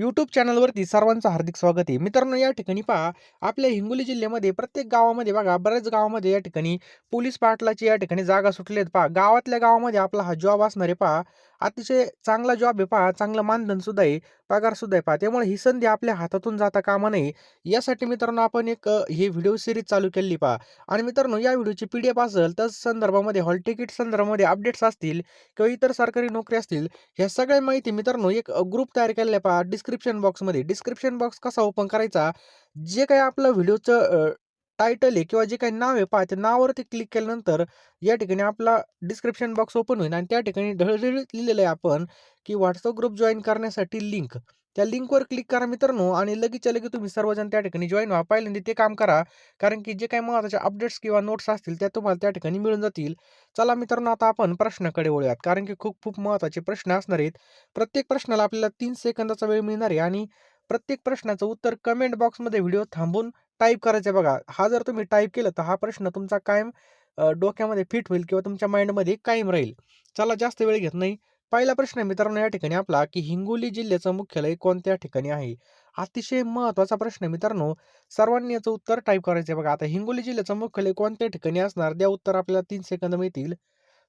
YouTube चॅनलवरती सर्वांचं हार्दिक स्वागत आहे. मित्रांनो या ठिकाणी पहा आपल्या हिंगोली जिल्ह्यामध्ये प्रत्येक गावामध्ये बघा बऱ्याच गावामध्ये या ठिकाणी पोलीस पाटलाची या ठिकाणी जागा सुटली आहेत. पहा गावातल्या गावामध्ये आपला हा जॉब असणार आहे. पहा अतिशय चांगला जॉब आहे पहा चांगलं मानधन सुद्धा आहे पगार सुद्धा आहे पहा. त्यामुळे ही संधी आपल्या हातातून जाता कामा नये. यासाठी मित्रांनो आपण एक हे ही व्हिडिओ सिरीज चालू केली पहा. आणि मित्रांनो या व्हिडिओची पी डी एफ असेल तर संदर्भामध्ये हॉल तिकीट संदर्भामध्ये अपडेट्स असतील किंवा इतर सरकारी नोकरी असतील ह्या सगळ्या माहिती मित्रांनो एक ग्रुप तयार केलेला आहे पहा डिस्क्रिप्शन बॉक्समध्ये डिस्क्रिप्शन बॉक्स कसा ओपन करायचा? जे काही आपलं व्हिडिओचं टायटल आहे किंवा जे काही नाव आहे पहा त्या नावावरती क्लिक केल्यानंतर या ठिकाणी आपला डिस्क्रिप्शन बॉक्स ओपन होईल. आणि त्या ठिकाणी ढळढळीत लिहिलेलं आहे आपण की व्हॉट्सअप ग्रुप जॉईन करण्यासाठी लिंक त्या लिंकवर क्लिक करा मित्रांनो आणि लगेचच्या लगेच तुम्ही सर्वजण त्या ठिकाणी जॉईन व्हा. पहिल्यांदा ते काम करा कारण की जे काही महत्त्वाचे अपडेट्स किंवा नोट्स असतील त्या तुम्हाला त्या ठिकाणी मिळून जातील. चला मित्रांनो आता आपण प्रश्नाकडे वळूयात कारण की खूप खूप महत्त्वाचे प्रश्न असणार आहेत. प्रत्येक प्रश्नाला आपल्याला तीन सेकंदाचा वेळ मिळणार आहे आणि प्रत्येक प्रश्नाचं उत्तर कमेंट बॉक्समध्ये व्हिडिओ थांबून टाईप करायचं आहे बघा. हा जर तुम्ही टाईप केलं तर हा प्रश्न तुमचा कायम डोक्यामध्ये फिट होईल किंवा तुमच्या माइंडमध्ये कायम राहील. चला जास्त वेळ घेत नाही. पहिला प्रश्न मित्रांनो या ठिकाणी आपला की हिंगोली जिल्ह्याचं मुख्यालय कोणत्या ठिकाणी आहे? अतिशय महत्त्वाचा प्रश्न मित्रांनो. सर्वांनी याचं उत्तर टाईप करायचं आहे बघा. आता हिंगोली जिल्ह्याचं मुख्यालय कोणत्या ठिकाणी असणार? द्या उत्तर आपल्याला तीन सेकंद मिळतील.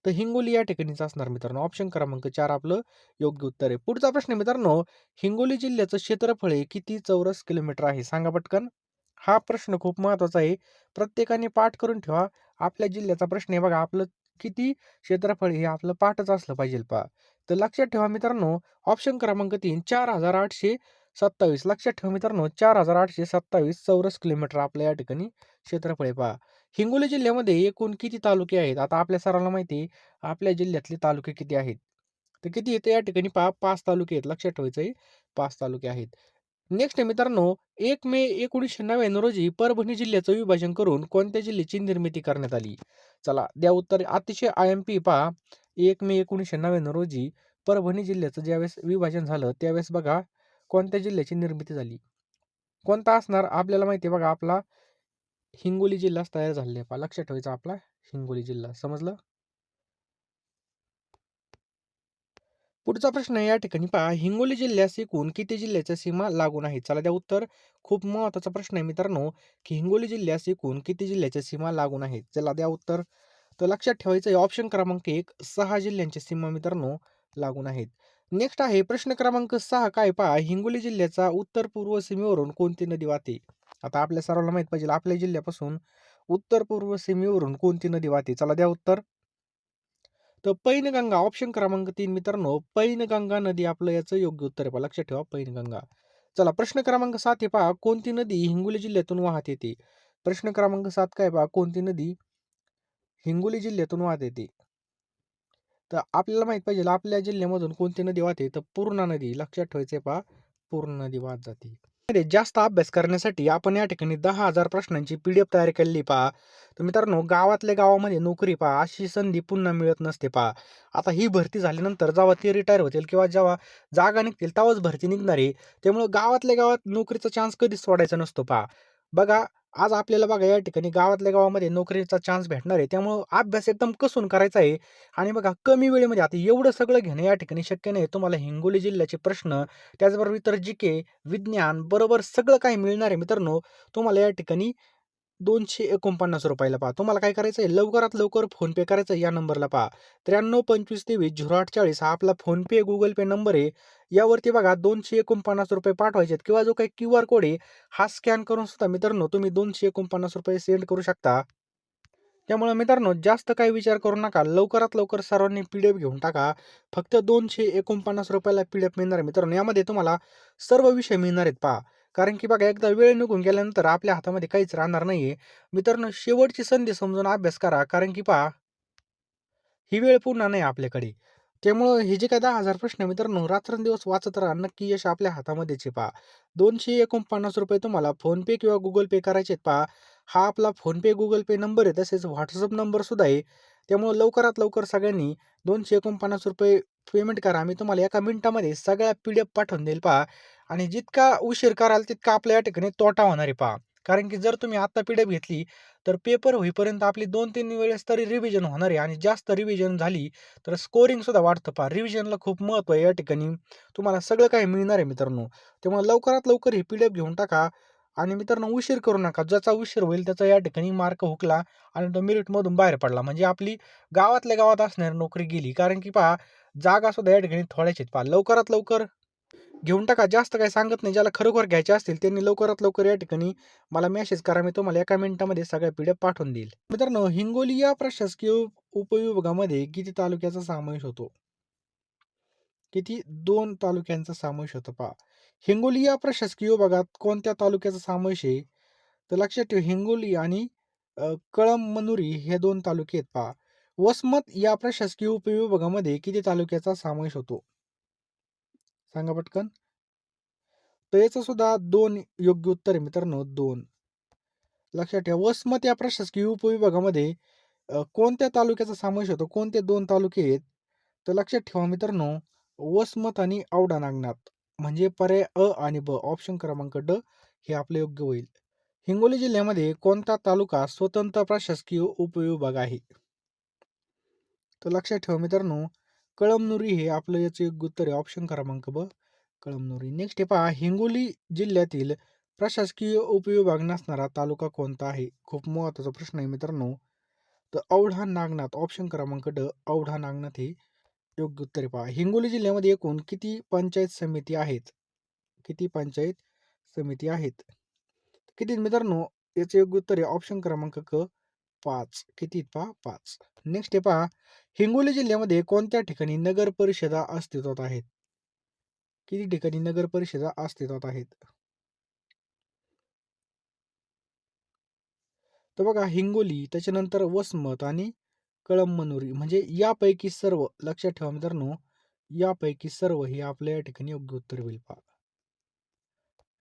तर हिंगोली या ठिकाणीच असणार मित्रांनो. ऑप्शन क्रमांक चार आपलं योग्य उत्तर आहे. पुढचा प्रश्न मित्रांनो हिंगोली जिल्ह्याचं क्षेत्रफळ किती चौरस किलोमीटर आहे? सांगा पटकन. हा प्रश्न खूप महत्त्वाचा आहे. प्रत्येकाने पाठ करून ठेवा. आपल्या जिल्ह्याचा प्रश्न आहे बघा आपलं किती क्षेत्रफळ हे आपलं पाठच असलं पाहिजे पहा. तर लक्षात ठेवा मित्रांनो ऑप्शन क्रमांक तीन चार हजार आठशे सत्तावीस. लक्षात ठेवा मित्रांनो चार हजार आठशे सत्तावीस चौरस किलोमीटर आपल्या या ठिकाणी क्षेत्रफळ आहे पहा. हिंगोली जिल्ह्यामध्ये एकूण किती तालुके आहेत? आता आपल्या सरांना माहिती आहे आपल्या जिल्ह्यातले तालुके किती आहेत? तर किती येते या ठिकाणी पहा पाच तालुके आहेत. लक्षात ठेवायचं आहे पाच तालुके आहेत. नेक्स्ट मित्रांनो एक मे एकोणीसशे नव्याण्णव रोजी परभणी जिल्ह्याचं विभाजन करून कोणत्या जिल्ह्याची निर्मिती करण्यात आली? चला द्या उत्तर अतिशय आय एम पी पहा. एक मे एकोणीसशे नव्याण्णव रोजी परभणी जिल्ह्याचं ज्यावेळेस विभाजन झालं त्यावेळेस बघा कोणत्या जिल्ह्याची निर्मिती झाली? कोणता असणार? आपल्याला माहिती आहे बघा आपला हिंगोली जिल्हाच तयार झालेला आहे पहा. लक्षात ठेवायचा आपला हिंगोली जिल्हा. समजलं? पुढचा प्रश्न आहे या ठिकाणी पहा. हिंगोली जिल्ह्यास एकूण किती जिल्ह्याच्या सीमा लागून आहेत? चला द्या उत्तर. खूप महत्त्वाचा प्रश्न आहे मित्रांनो की हिंगोली जिल्ह्यास एकूण किती जिल्ह्याच्या सीमा लागून आहेत? चला द्या उत्तर. तर लक्षात ठेवायचं आहे ऑप्शन क्रमांक एक सहा जिल्ह्यांच्या सीमा मित्रांनो लागून आहेत. नेक्स्ट आहे प्रश्न क्रमांक सहा काय पहा. हिंगोली जिल्ह्याचा उत्तर पूर्व सीमेवरून कोणती नदी वाहते? आता आपल्या सर्वांना माहीत पाहिजे आपल्या जिल्ह्यापासून उत्तर पूर्व सीमेवरून कोणती नदी वाहते? चला द्या उत्तर. तर पैनगंगा ऑप्शन क्रमांक तीन मित्रांनो पैनगंगा नदी आपलं याचं योग्य उत्तर आहे पहा लक्षात ठेवा पैनगंगा. चला प्रश्न क्रमांक सात हे पहा. कोणती नदी हिंगोली जिल्ह्यातून वाहत येते? प्रश्न क्रमांक सात काय पहा? कोणती नदी हिंगोली जिल्ह्यातून वाहत येते? तर आपल्याला माहीत पाहिजे आपल्या जिल्ह्यामधून कोणती नदी वाहते? तर पूर्णा नदी. लक्षात ठेवायचे पहा पूर्ण नदी वाहत जाते. मध्ये जास्त अभ्यास करण्यासाठी आपण या ठिकाणी दहा हजार प्रश्नांची पी डी एफ तयार केलेली पहा. तर मित्रांनो गावातल्या गावामध्ये नोकरी पहा अशी संधी पुन्हा मिळत नसते पहा. आता ही भरती झाल्यानंतर जेव्हा ते रिटायर होतील किंवा जेव्हा जागा निघतील तेव्हाच भरती निघणार. आहे त्यामुळं गावातल्या गावात नोकरीचा चान्स कधीच सोडायचा नसतो पहा. बघा आज आपल्याला बघा या ठिकाणी गावातल्या गावामध्ये नोकरीचा चान्स भेटणार आहे. त्यामुळं अभ्यास एकदम कसून करायचा आहे. आणि बघा कमी वेळेमध्ये आता एवढं सगळं घेणं या ठिकाणी शक्य नाही. तुम्हाला हिंगोली जिल्ह्याचे प्रश्न त्याचबरोबर इतर जी के विज्ञान बरोबर सगळं काही मिळणार आहे मित्रांनो. तुम्हाला या ठिकाणी दोनशे एकोणपन्नास रुपयाला पहा. तुम्हाला काय करायचं आहे लवकरात लवकर फोनपे करायचं आहे या नंबरला पहा. त्र्याण्णव पंचवीस तेवीस झिरो अठ्ठेचाळीस चाळीस हा आपला फोनपे गुगल पे नंबर आहे. यावरती बघा दोनशे एकोणपन्नास रुपये पाठवायचे आहेत किंवा जो काही क्यू आर कोड आहे हा स्कॅन करून सुद्धा मित्रांनो तुम्ही दोनशे एकोणपन्नास रुपये सेंड करू शकता. त्यामुळे मित्रांनो जास्त काही विचार करू नका. लवकरात लवकर सर्वांनी पी डी एफ घेऊन टाका. फक्त दोनशे एकोणपन्नास रुपयाला पी डी एफ मिळणार आहे मित्रांनो. यामध्ये तुम्हाला सर्व विषय मिळणार आहेत पहा. कारण की बघा एकदा वेळ निघून गेल्यानंतर आपल्या हातामध्ये काहीच राहणार नाहीये. मित्रांनो शेवटची संधी समजून अभ्यास करा कारण की पहा ही वेळ पुन्हा नाही आपल्याकडे. त्यामुळं हे जे काय दहा हजार प्रश्न मित्रांनो रात्रंदिवस वाचत राहा नक्की यश आपल्या हातामध्ये पहा. दोनशे एकोणपन्नास रुपये तुम्हाला फोनपे किंवा गुगल पे करायचे आहेत पहा. हा आपला फोनपे गुगल पे नंबर आहे तसेच व्हॉट्सअप नंबर सुद्धा आहे. त्यामुळं लवकरात लवकर सगळ्यांनी दोनशे एकोणपन्नास रुपये पेमेंट करा. मी तुम्हाला एका मिनिटामध्ये सगळ्या पी डी एफ पाठवून देईल पहा. आणि जितका उशीर कराल तितका आपल्या या ठिकाणी तोटा होणार आहे पहा. कारण की जर तुम्ही आत्ता पी डी एफ घेतली तर पेपर होईपर्यंत आपली दोन तीन वेळेस तरी रिव्हिजन होणार आहे आणि जास्त रिव्हिजन झाली तर स्कोरिंगसुद्धा वाढतं पहा. रिव्हिजनला खूप महत्त्व आहे या ठिकाणी. तुम्हाला सगळं काही मिळणार आहे मित्रांनो. त्यामुळे लवकरात लवकर ही पी डी एफ घेऊन टाका आणि मित्रांनो उशीर करू नका. ज्याचा उशीर होईल त्याचा या ठिकाणी मार्क हुकला आणि तो मेरिटमधून बाहेर पडला. म्हणजे आपली गावातल्या गावात असणारी नोकरी गेली. कारण की पहा जागासुद्धा या ठिकाणी थोड्याच आहेत पहा. लवकरात लवकर घेऊन टाका. जास्त काही सांगत नाही. ज्याला खरोखर घ्यायचे असतील त्यांनी लवकरात लवकर या ठिकाणी मला मेसेज करा. मी तुम्हाला एका मिनिटामध्ये सगळ्या पी पाठवून देईल. मित्रांनो हिंगोली या प्रशासकीय उपविभागामध्ये किती तालुक्याचा समावेश होतो? किती? दोन तालुक्यांचा समावेश होतो पहा. हिंगोली या प्रशासकीय विभागात कोणत्या तालुक्याचा समावेश आहे? तर लक्षात ठेव हिंगोली आणि कळम कळमनुरी हे दोन तालुके आहेत पहा. वसमत या प्रशासकीय उपविभागामध्ये किती तालुक्याचा समावेश होतो? सांगा पटकन. तर याचं सुद्धा दोन योग्य उत्तर आहे मित्रांनो दोन. लक्षात ठेवा वसमत या प्रशासकीय उपविभागामध्ये कोणत्या तालुक्याचा समावेश होतो? कोणते दोन तालुके आहेत? तर लक्षात ठेवा मित्रांनो वसमत आणि औडा नागनाथ. म्हणजे पर्याय अ आणि ब ऑप्शन क्रमांक ड हे आपले योग्य होईल. हिंगोली जिल्ह्यामध्ये कोणता तालुका स्वतंत्र प्रशासकीय उपविभाग आहे? तर लक्षात ठेवा मित्रांनो कळमनुरी हे आपलं याचं योग्य उत्तर आहे ऑप्शन क्रमांक ब. कळमनुरी. नेक्स्ट हे पहा हिंगोली जिल्ह्यातील प्रशासकीय उपविभाग नसणारा तालुका कोणता आहे? खूप महत्त्वाचा प्रश्न आहे मित्रांनो. तर औढा नागनाथ ऑप्शन क्रमांक ड. औढा नागनाथ हे योग्य उत्तर पहा. हिंगोली जिल्ह्यामध्ये एकूण किती पंचायत समिती आहेत? किती पंचायत समिती आहेत? किती मित्रांनो? याचे योग्य उत्तर आहे ऑप्शन क्रमांक क. पाच. किती पहा? पाच. नेक्स्ट आहे पहा हिंगोली जिल्ह्यामध्ये कोणत्या ठिकाणी नगर परिषदा अस्तित्वात आहेत? किती ठिकाणी नगर परिषदा अस्तित्वात आहेत? तर बघा हिंगोली त्याच्यानंतर वसमत आणि कळमनुरी म्हणजे यापैकी सर्व लक्षात ठेवा मित्रांनो यापैकी सर्व हे आपल्या या ठिकाणी योग्य उत्तर होईल पहा.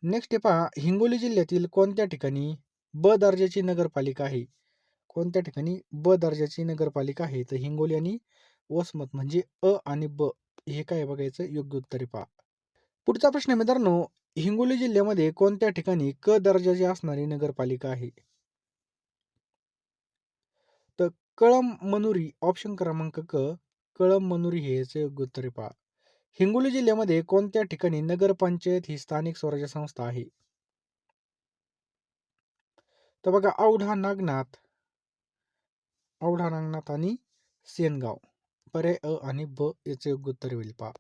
नेक्स्ट पहा हिंगोली जिल्ह्यातील कोणत्या ठिकाणी ब दर्जाची नगरपालिका आहे? कोणत्या ठिकाणी ब दर्जाची नगरपालिका आहे? तर हिंगोली आणि वसमत म्हणजे अ आणि ब हे काय बघायचं? योग्य उत्तर पहा. पुढचा प्रश्न मित्रांनो हिंगोली जिल्ह्यामध्ये कोणत्या ठिकाणी क दर्जाची असणारी नगरपालिका आहे? तर कळमनुरी ऑप्शन क्रमांक क कळम मनुरी हे याचे योग्य उत्तर पहा. हिंगोली जिल्ह्यामध्ये कोणत्या ठिकाणी नगरपंचायत ही स्थानिक स्वराज्य संस्था आहे? तर बघा औढा नागनाथ औढा रंगनाथ आणि सेनगाव. पर्याय अ आणि ब याचे योग्य उत्तर होईल. पहा.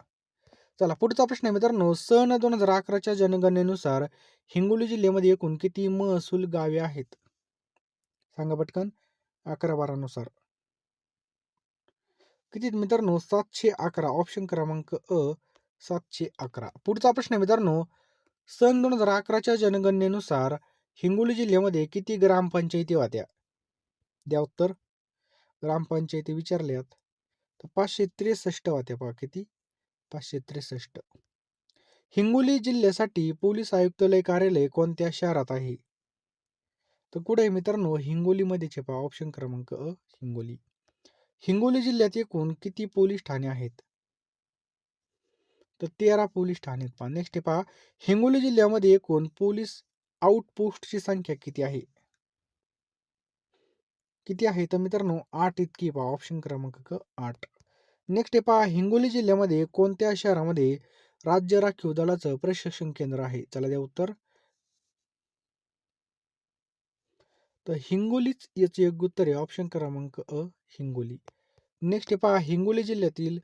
चला पुढचा प्रश्न आहे मित्रांनो. सन दोन हजार अकराच्या जनगणनेनुसार हिंगोली जिल्ह्यामध्ये एकूण किती महसूल गावे आहेत? सांगा पटकन. अकरा बारानुसार. किती मित्रांनो? सातशे अकरा. ऑप्शन क्रमांक अ सातशे अकरा. पुढचा प्रश्न आहे मित्रांनो. सन दोन हजार अकराच्या जनगणनेनुसार हिंगोली जिल्ह्यामध्ये किती ग्रामपंचायती होत्या? द्या उत्तर. ग्रामपंचायती विचारल्यात तर पाचशे त्रेसष्ट होत्या पहा किती? पाचशे त्रेसष्ट. हिंगोली जिल्ह्यासाठी पोलीस आयुक्तालय कार्यालय कोणत्या शहरात आहे? तर कुठे आहे मित्रांनो? हिंगोलीमध्ये आहे पहा. ऑप्शन क्रमांक अ हिंगोली. हिंगोली जिल्ह्यात एकूण किती पोलीस ठाणे आहेत? तर तेरा पोलीस ठाणे आहेत पहा. नेक्स्ट पहा. हिंगोली जिल्ह्यामध्ये एकूण पोलीस आउटपोस्टची संख्या किती आहे? किती आहे? तर मित्रांनो आठ इतकी पहा. ऑप्शन क्रमांक क आठ. नेक्स्ट आहे पहा हिंगोली जिल्ह्यामध्ये कोणत्या शहरामध्ये राज्य राखीव दलाचं प्रशिक्षण केंद्र आहे? चला द्या उत्तर. तर हिंगोलीच याचे योग्य उत्तर आहे. ऑप्शन क्रमांक अ हिंगोली. नेक्स्ट आहे पहा हिंगोली जिल्ह्यातील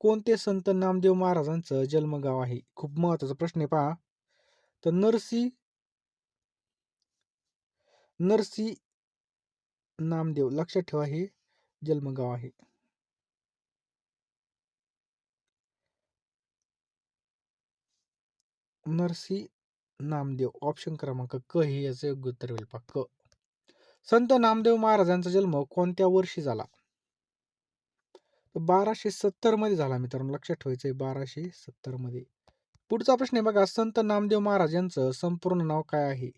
कोणते संत नामदेव महाराजांचं जन्मगाव आहे? खूप महत्त्वाचा प्रश्न आहे पहा. तर नरसी नरसी नामदेव लक्षात ठेवा हे जन्मगाव आहे. नरसी नामदेव ऑप्शन क्रमांक क हे याचं योग्य उत्तर होईल क. संत नामदेव महाराजांचा जन्म कोणत्या वर्षी झाला? बाराशे सत्तरमध्ये झाला मित्रांनो लक्षात ठेवायचंय बाराशे सत्तरमध्ये. पुढचा प्रश्न आहे बघा संत नामदेव महाराज यांचं संपूर्ण नाव काय आहे?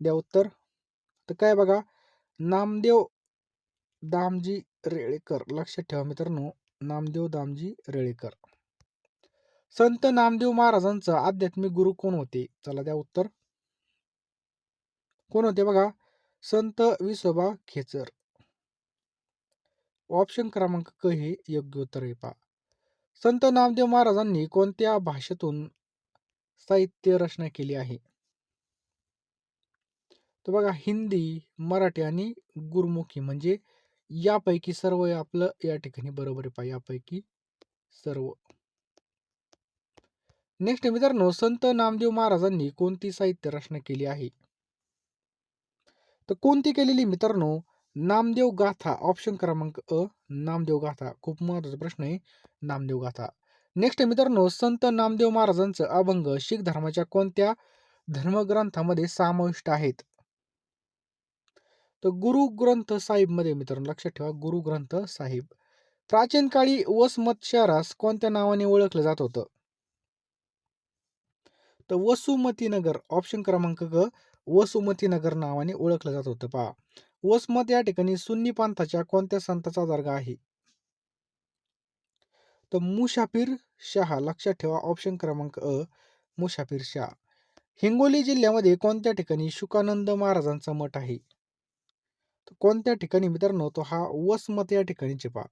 द्या उत्तर. तर काय बघा नामदेव दामजी रेळेकर. लक्षात ठेवा मित्रांनो नामदेव दामजी रेळेकर. संत नामदेव महाराजांचा आध्यात्मिक गुरु कोण होते? चला द्या उत्तर. कोण होते बघा? संत विसोबा खेचर. ऑप्शन क्रमांक क हे योग्य उत्तर आहे पा संत नामदेव महाराजांनी कोणत्या भाषेतून साहित्य रचना केली आहे? तर बघा हिंदी मराठी आणि गुरुमुखी म्हणजे यापैकी सर्व आपलं या ठिकाणी बरोबर आहे पहा यापैकी सर्व. नेक्स्ट मित्रांनो संत नामदेव महाराजांनी कोणती साहित्य रचना केली आहे? तर कोणती केलेली मित्रांनो? नामदेव गाथा ऑप्शन क्रमांक अ नामदेव गाथा. खूप महत्त्वाचा प्रश्न आहे नामदेव गाथा. नेक्स्ट मित्रांनो संत नामदेव महाराजांचं अभंग शीख धर्माच्या कोणत्या धर्मग्रंथामध्ये समाविष्ट आहेत? तर गुरु ग्रंथ साहिबमध्ये मित्रांनो लक्षात ठेवा गुरु ग्रंथ साहिब. प्राचीन काळी वसमत शहरास कोणत्या नावाने ओळखलं जात होतं? तर वसुमती नगर ऑप्शन क्रमांक ग वसुमती नगर नावाने ओळखलं जात होतं. पहा वसमत या ठिकाणी सुन्नी पंथाच्या कोणत्या संताचा दर्गा आहे? तर मुशाफिर शहा लक्षात ठेवा ऑप्शन क्रमांक अ मुशाफिर शहा. हिंगोली जिल्ह्यामध्ये कोणत्या ठिकाणी शुकानंद महाराजांचा मठ आहे? तर कोणत्या ठिकाणी मित्रांनो तो हा वसमत या ठिकाणीचे पहा.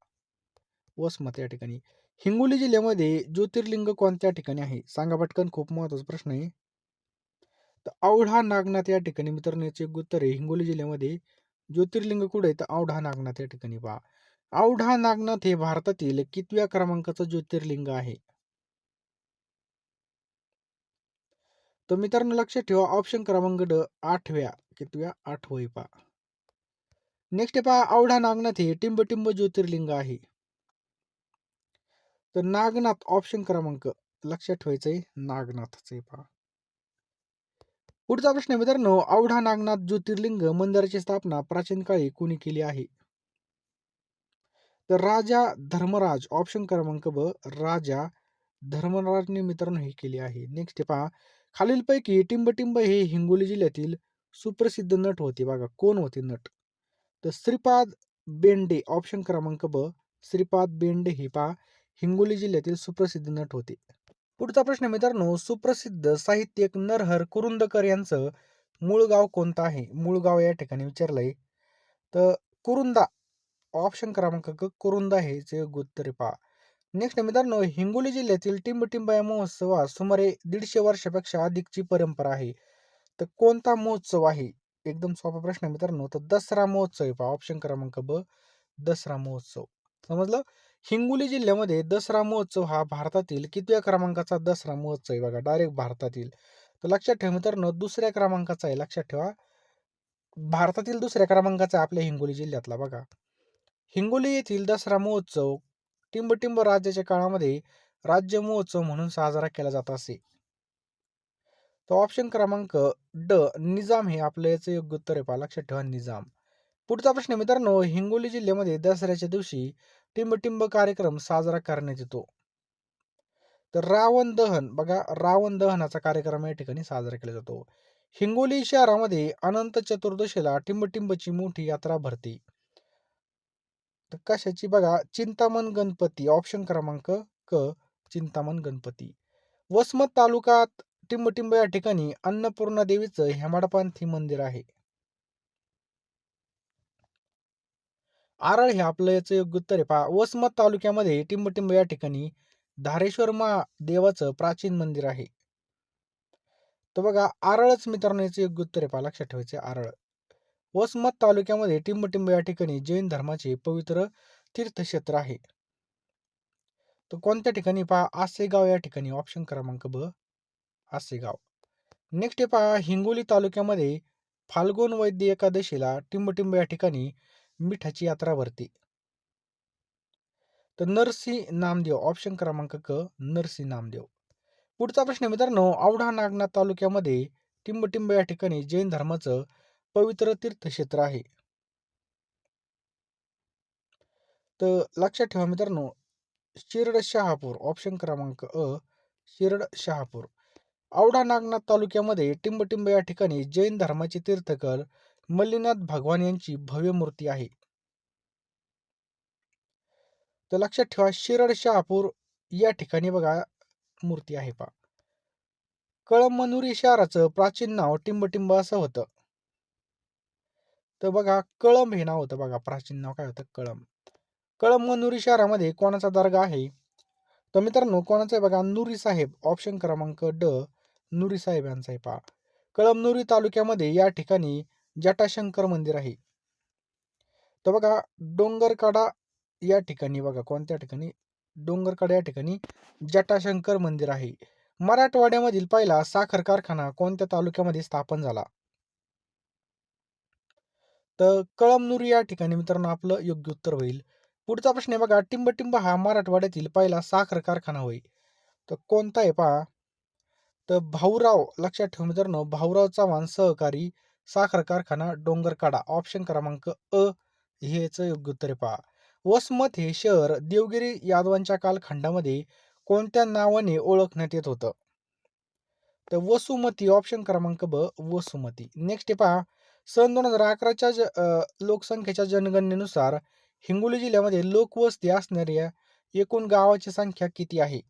वसमत या ठिकाणी. हिंगोली जिल्ह्यामध्ये ज्योतिर्लिंग कोणत्या ठिकाणी आहे? सांगा पटकन खूप महत्त्वाचा प्रश्न आहे. तर औढा नागनाथ या ठिकाणी मित्रांनो याचे उत्तर आहे. हिंगोली जिल्ह्यामध्ये ज्योतिर्लिंग कुठे आहे? तर औढा नागनाथ या ठिकाणी पहा. औढा नागनाथ हे भारतातील कितव्या क्रमांकाचं ज्योतिर्लिंग आहे? तर मित्रांनो लक्षात ठेवा ऑप्शन क्रमांक ड आठव्या कितव्या? आठवं पहा. नेक्स्ट पहा औढा नागनाथ हे टिंबटिंब ज्योतिर्लिंग आहे. तर नागनाथ ऑप्शन क्रमांक लक्षात ठेवायचंय नागनाथचे पहा. पुढचा प्रश्न मित्रांनो औढा नागनाथ ज्योतिर्लिंग मंदिराची स्थापना प्राचीन काळी कोणी केली आहे? तर राजा धर्मराज ऑप्शन क्रमांक ब राजा धर्मराजने मित्रांनो हे केली आहे. नेक्स्ट पहा खालीलपैकी टिंबटिंब हे हिंगोली जिल्ह्यातील सुप्रसिद्ध नट होते बघा कोण होते नट? तर श्रीपाद बेंडे ऑप्शन क्रमांक ब श्रीपाद बेंडे हे पहा हिंगोली जिल्ह्यातील सुप्रसिद्ध नट होते. पुढचा प्रश्न मित्रांनो सुप्रसिद्ध साहित्यिक नरहर कुरुंदकर यांचं मूळ गाव कोणतं आहे? मूळ गाव या ठिकाणी विचारलंय. तर कुरुंदा ऑप्शन क्रमांक क कुरुंदा हे जे उत्तर पहा. नेक्स्ट मित्रांनो हिंगोली जिल्ह्यातील टिंबटिंब या महोत्सवात सुमारे दीडशे वर्षापेक्षा अधिकची परंपरा आहे. तर कोणता महोत्सव आहे? एकदम सोपा प्रश्न मित्रांनो. तर दसरा महोत्सव आहे पहा. ऑप्शन क्रमांक ब. दसरा महोत्सव. समजलं? हिंगोली जिल्ह्यामध्ये दसरा महोत्सव हा भारतातील कितव्या क्रमांकाचा दसरा महोत्सव आहे बघा? डायरेक्ट भारतातील. तर लक्षात ठेवा मित्रांनो दुसऱ्या क्रमांकाचा आहे. लक्षात ठेवा. भारतातील दुसऱ्या क्रमांकाचा आपल्या हिंगोली जिल्ह्यातला बघा. हिंगोली येथील दसरा महोत्सव टिंबटिंब राज्याच्या काळामध्ये राज्य महोत्सव म्हणून साजरा केला जात असे. तो ऑप्शन क्रमांक ड निजाम हे आपलं याचं योग्य उत्तर आहे. पहा लक्षात ठेवा निजाम. पुढचा प्रश्न मित्रांनो हिंगोली जिल्ह्यामध्ये दसऱ्याच्या दिवशी टिंबटिंब कार्यक्रम साजरा करण्यात येतो. तर रावण दहन बघा रावण दहनाचा कार्यक्रम या ठिकाणी साजरा केला जातो. हिंगोली शहरामध्ये अनंत चतुर्दशीला टिंबटिंबची मोठी यात्रा भरते. तर कशाची? बघा चिंतामण गणपती ऑप्शन क्रमांक क चिंतामण गणपती. वसमत तालुक्यात टिंबटिंब या ठिकाणी अन्नपूर्णा देवीचं हेमाडपांथी मंदिर आहे. आरळ हे आपलं याचं योग्य उत्तर आहे. पहा वसमत तालुक्यामध्ये टिंबटिंब या ठिकाणी धारेश्वर मा देवाचं प्राचीन मंदिर आहे. तर बघा आरळच मित्रांनो याचं योग्य उत्तर आहे. पहा लक्षात ठेवायचे आरळ. वसमत तालुक्यामध्ये टिंबटिंब या ठिकाणी जैन धर्माचे पवित्र तीर्थक्षेत्र आहे. तर कोणत्या ठिकाणी? पहा आसेगाव या ठिकाणी. ऑप्शन क्रमांक ब. आसेगाव नेक्स्ट पहा हिंगोली तालुक्यामध्ये फाल्गुन वैद्य एकादशीला टिंबटिंब या ठिकाणी मिठाची यात्रा भरते. तर नरसी नामदेव ऑप्शन क्रमांक क नरसी नामदेव. पुढचा प्रश्न मित्रांनो औढा नागनाथ तालुक्यामध्ये टिंबटिंब या ठिकाणी जैन धर्माचं पवित्र तीर्थक्षेत्र आहे. तर लक्षात ठेवा मित्रांनो शिरड शहापूर ऑप्शन क्रमांक अ शिरड शहापूर आवडा नागनाथ तालुक्यामध्ये टिंबटिंब या ठिकाणी जैन धर्माचे तीर्थकर मल्लीनाथ भगवान यांची भव्य मूर्ती आहे. तर लक्षात ठेवा शिरड शहापूर या ठिकाणी बघा मूर्ती आहे पा कळमनुरी शहराचं प्राचीन नाव टिंबटिंब असं होतं. तर बघा कळंब हे नाव होतं बघा प्राचीन नाव काय होतं? कळम कळम मनुरी नुरी शहरामध्ये कोणाचा दर्गा आहे? तर मित्रांनो कोणाचा आहे बघा? नुरी साहेब ऑप्शन क्रमांक ड नुरी साहेब यांचा आहे पहा कळमनुरी तालुक्यामध्ये या ठिकाणी जटाशंकर मंदिर आहे. तर बघा डोंगरकाडा या ठिकाणी बघा कोणत्या ठिकाणी? डोंगरकाडा या ठिकाणी जटाशंकर मंदिर आहे. मराठवाड्यामधील पहिला साखर कारखाना कोणत्या तालुक्यामध्ये स्थापन झाला? तर कळमनुरी या ठिकाणी मित्रांनो आपलं योग्य उत्तर होईल. पुढचा प्रश्न आहे बघा टिंबटिंब हा मराठवाड्यातील पहिला साखर कारखाना होय. तर कोणता आहे पहा? तर भाऊराव लक्षात ठेव मित्रांनो भाऊराव चव्हाण सहकारी साखर कारखाना डोंगरकाडा ऑप्शन क्रमांक अ हेच योग्य उत्तर पहा. वसमत हे शहर देवगिरी यादवांच्या कालखंडामध्ये कोणत्या नावाने ओळखण्यात येत होतं? तर वसुमती ऑप्शन क्रमांक ब वसुमती. नेक्स्ट पहा. सन दोन हजार अकराच्या लोकसंख्येच्या जनगणनेनुसार हिंगोली जिल्ह्यामध्ये लोकवस्ती असणाऱ्या एकूण गावाची संख्या किती आहे?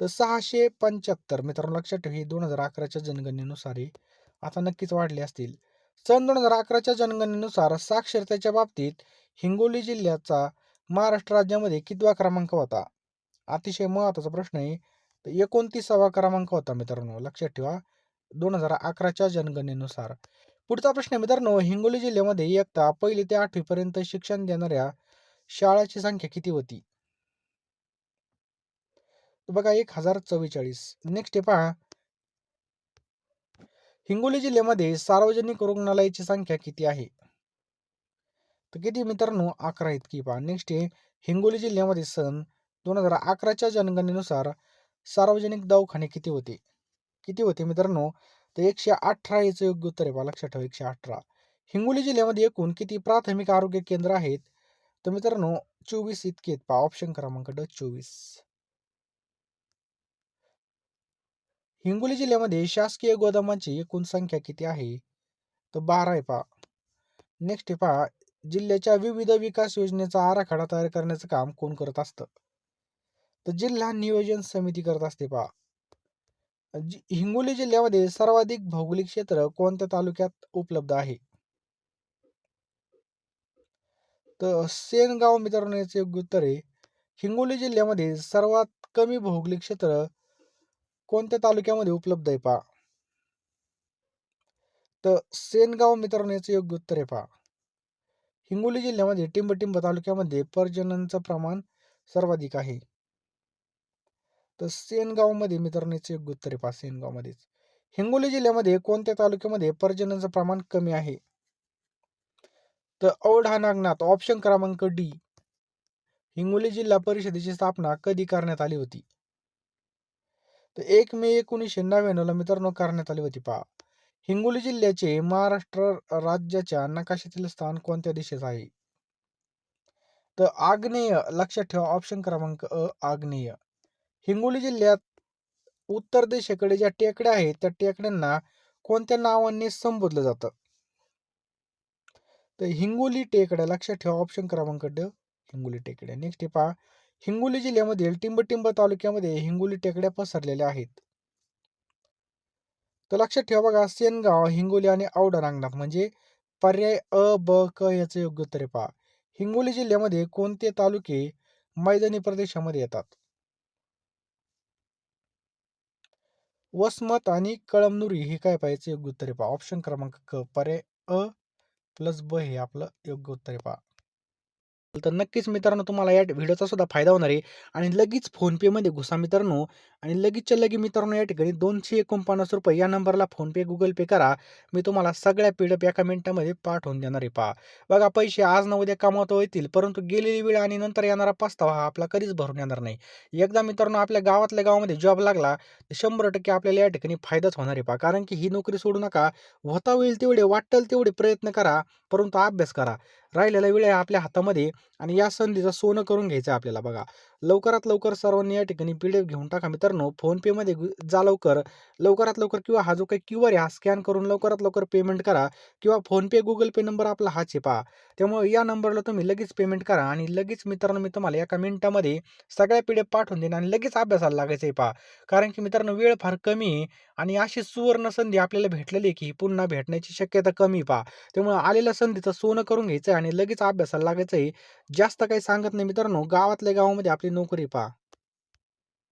तर सहाशे पंच्याहत्तर मित्रांनो लक्षात ठेवा ही दोन हजार अकराच्या जनगणनेनुसार आता नक्कीच वाढले असतील. सन दोन हजार अकराच्या जनगणनेनुसार साक्षरतेच्या बाबतीत हिंगोली जिल्ह्याचा महाराष्ट्र राज्यामध्ये कितवा क्रमांक होता? अतिशय महत्त्वाचा प्रश्न आहे. तर एकोणतीसावा क्रमांक होता मित्रांनो लक्षात ठेवा दोन हजार अकराच्या जनगणनेनुसार. पुढचा प्रश्न आहे मित्रांनो हिंगोली जिल्ह्यामध्ये इयत्ता पहिली ते आठवीपर्यंत शिक्षण देणाऱ्या शाळाची संख्या किती होती? बघा एक हजार चव्वेचाळीस. नेक्स्ट आहे पहा. हिंगोली जिल्ह्यामध्ये सार्वजनिक रुग्णालयाची संख्या किती आहे? तर किती मित्रांनो? अकरा इतकी पहा. नेक्स्ट आहे हिंगोली जिल्ह्यामध्ये सन दोन हजार अकराच्या जनगणनेनुसार सार्वजनिक दवाखाने किती होते? किती होते मित्रांनो? तर एकशे अठरा याचं योग्य उत्तर आहे पहा. लक्षात ठेवा एकशे अठरा. हिंगोली जिल्ह्यामध्ये एकूण किती प्राथमिक आरोग्य केंद्र आहेत? तर मित्रांनो चोवीस इतके आहेत पहा. ऑप्शन क्रमांक ड चोवीस. हिंगोली जिल्ह्यामध्ये शासकीय गोदामांची एकूण संख्या किती आहे? तर बारा आहे पहा. नेक्स्ट आहे पहा. जिल्ह्याच्या विविध विकास योजनेचा आराखडा तयार करण्याचं काम कोण करत असतं? तर जिल्हा नियोजन समिती करत असते पहा. हिंगोली जिल्ह्यामध्ये सर्वाधिक भौगोलिक क्षेत्र कोणत्या तालुक्यात उपलब्ध आहे? तर सेनगाव मित्रांनो याचे योग्य उत्तर आहे. हिंगोली जिल्ह्यामध्ये सर्वात कमी भौगोलिक क्षेत्र कोणत्या तालुक्यामध्ये उपलब्ध आहे पहा? तर सेनगाव मित्रांनो याचं योग्य उत्तर आहे पहा. हिंगोली जिल्ह्यामध्ये टिंबटिंब तालुक्यामध्ये पर्जनांचं प्रमाण सर्वाधिक आहे. तर सेनगावमध्ये मित्रांनो याचं योग्य उत्तर आहे पहा सेनगावमध्येच. हिंगोली जिल्ह्यामध्ये कोणत्या तालुक्यामध्ये पर्जनांचं प्रमाण कमी आहे? तर औढा नागनाथ ऑप्शन क्रमांक डी हिंगोली जिल्हा परिषदेची स्थापना कधी करण्यात आली होती? तर एक मे एकोणीसशे नव्याण्णवला मित्रांनो करण्यात आली होती पहा हिंगोली जिल्ह्याचे महाराष्ट्र राज्याच्या नकाशातील स्थान कोणत्या दिशेत आहे? तर आग्नेय लक्षात ठेवा ऑप्शन क्रमांक अ आग्नेय. हिंगोली जिल्ह्यात उत्तर दिशेकडे ज्या टेकड्या आहेत त्या टेकड्यांना कोणत्या नावाने संबोधलं जातं? तर हिंगोली टेकड्या लक्षात ठेवा ऑप्शन क्रमांक ड हिंगोली टेकड्या. नेक्स्ट पहा. हिंगोली जिल्ह्यामधील टिंबटिंब तालुक्यामध्ये हिंगोली टेकड्या पसरलेल्या आहेत. तर लक्षात ठेवा बघा सेनगाव हिंगोली आणि औडा नागनाथ म्हणजे पर्याय अ ब क याचं योग्य उत्तर पहा. हिंगोली जिल्ह्यामध्ये कोणते तालुके मैदानी प्रदेशामध्ये येतात? वसमत आणि कळमनुरी हे काय पाहिजे योग्य उत्तर पहा. ऑप्शन क्रमांक क पर्याय अ प्लस ब हे आपलं योग्य उत्तर पहा. तर नक्कीच मित्रांनो तुम्हाला या व्हिडिओचा सुद्धा फायदा होणार आहे. आणि लगेच फोनपेमध्ये घुसा मित्रांनो. आणि लगेचच्या लगे मित्रांनो या ठिकाणी दोनशे एकोणपन्नास रुपये या नंबरला फोनपे गुगल पे करा. मी तुम्हाला सगळ्या पीडप एका मिनिटामध्ये पाठवून देणार आहे. पहा. बघा पैसे आज न उद्या कमावता येतील परंतु गेलेली वेळ आणि नंतर येणारा पस्तावा हा आपला कधीच भरून येणार नाही. एकदा मित्रांनो आपल्या गावातल्या गावामध्ये जॉब लागला तर शंभर टक्के आपल्याला या ठिकाणी फायदाच होणार आहे. पहा. कारण की ही नोकरी सोडू नका. होता होईल तेवढे वाटेल तेवढे प्रयत्न करा परंतु अभ्यास करा. राहिलेला वेळ आहे आपल्या हातामध्ये आणि या संधीचं सोनं करून घ्यायचं आहे आपल्याला बघा. लवकरात लवकर सर्वांनी या ठिकाणी पी-डी-एफ घेऊन टाका मित्रांनो. फोनपेमध्ये जा लवकर. लवकरात लवकर किंवा हा जो काही क्यूआर आहे हा स्कॅन करून लवकरात लवकर पेमेंट करा किंवा फोनपे, गुगल पे नंबर आपला हा पहा. त्यामुळे या नंबरला तुम्ही लगेच पेमेंट करा आणि लगेच मित्रांनो मी तुम्हाला एका मिनिटामध्ये सगळ्या पी-डी-एफ पाठवून देईन आणि लगेच अभ्यासाला लागायचं आहे पहा. कारण की मित्रांनो वेळ फार कमी आहे आणि अशी सुवर्ण संधी आपल्याला भेटलेली आहे की पुन्हा भेटण्याची शक्यता कमी पहा. त्यामुळे आलेल्या संधीचं सोनं करून घ्यायचं आहे आणि लगेच अभ्यासाला लागायचं आहे. जास्त काही सांगत नाही मित्रांनो. गावातल्या गावामध्ये आपली नोकरी पहा.